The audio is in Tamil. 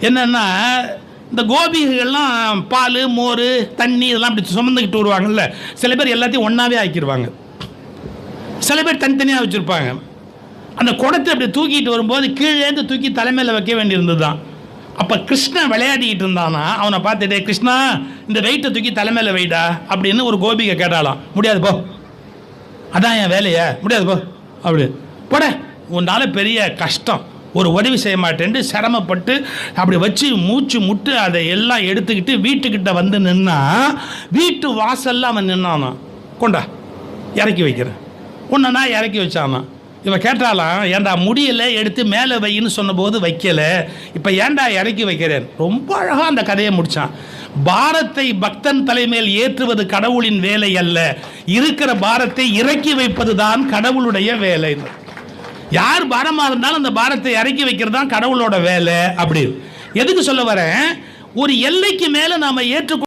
என்னன்னா இந்த கோபிகள்லாம் பால் மோர் தண்ணி இதெல்லாம் அப்படி சுமந்துக்கிட்டு வருவாங்கல்ல. சில பேர் எல்லாத்தையும் ஒன்றாவே ஆக்கிடுவாங்க சில பேர் தனித்தனியாக வச்சுருப்பாங்க. அந்த குடத்தை அப்படி தூக்கிட்டு வரும்போது கீழேந்து தூக்கி தலைமையில் வைக்க வேண்டியிருந்தது தான் அப்போ கிருஷ்ணன் விளையாடிக்கிட்டு இருந்தானா? அவனை பார்த்துட்டே கிருஷ்ணா இந்த வெயிட்டை தூக்கி தலைமையில் வைடா அப்படின்னு ஒரு கோபிகை கேட்டாலாம் முடியாது போ. அதான் என் வேலையா. முடியாது போ. அப்படி. போட உன்னால பெரிய கஷ்டம். ஒரு உதவி செய்ய மாட்டேன்ட்டு சிரமப்பட்டு அப்படி வச்சு மூச்சு முட்டு அதை எல்லாம் எடுத்துக்கிட்டு வீட்டுக்கிட்ட வந்து நின்னா வீட்டு வாசல்லாம் அவன் நின்னானா? கொண்டா இறக்கி வைக்கிறேன். உன்னை நான் இறக்கி வச்சானா? இவன் கேட்டாலாம் ஏன்டா முடியல எடுத்து மேலே வையின்னு சொன்னபோது வைக்கலை. இப்போ ஏன்டா இறக்கி வைக்கிறேன்? ரொம்ப அழகாக அந்த கதையை முடித்தான் பாரத்தை பக்தன் தலைமையில் ஏற்றுவது கடவுளின் வேலை அல்ல. இருக்கிற பாரத்தை இறக்கி வைப்பது தான் கடவுளுடைய வேலை. யார் பாரமா இருந்தாலும் அந்த பாரத்தை இறக்கி வைக்கிறது தான் கடவுளோட வேலை அப்படி எதுக்கு சொல்ல வரேன்? ஒரு எல்லைக்கு மேல நாம ஏற்றுக்கொள்ள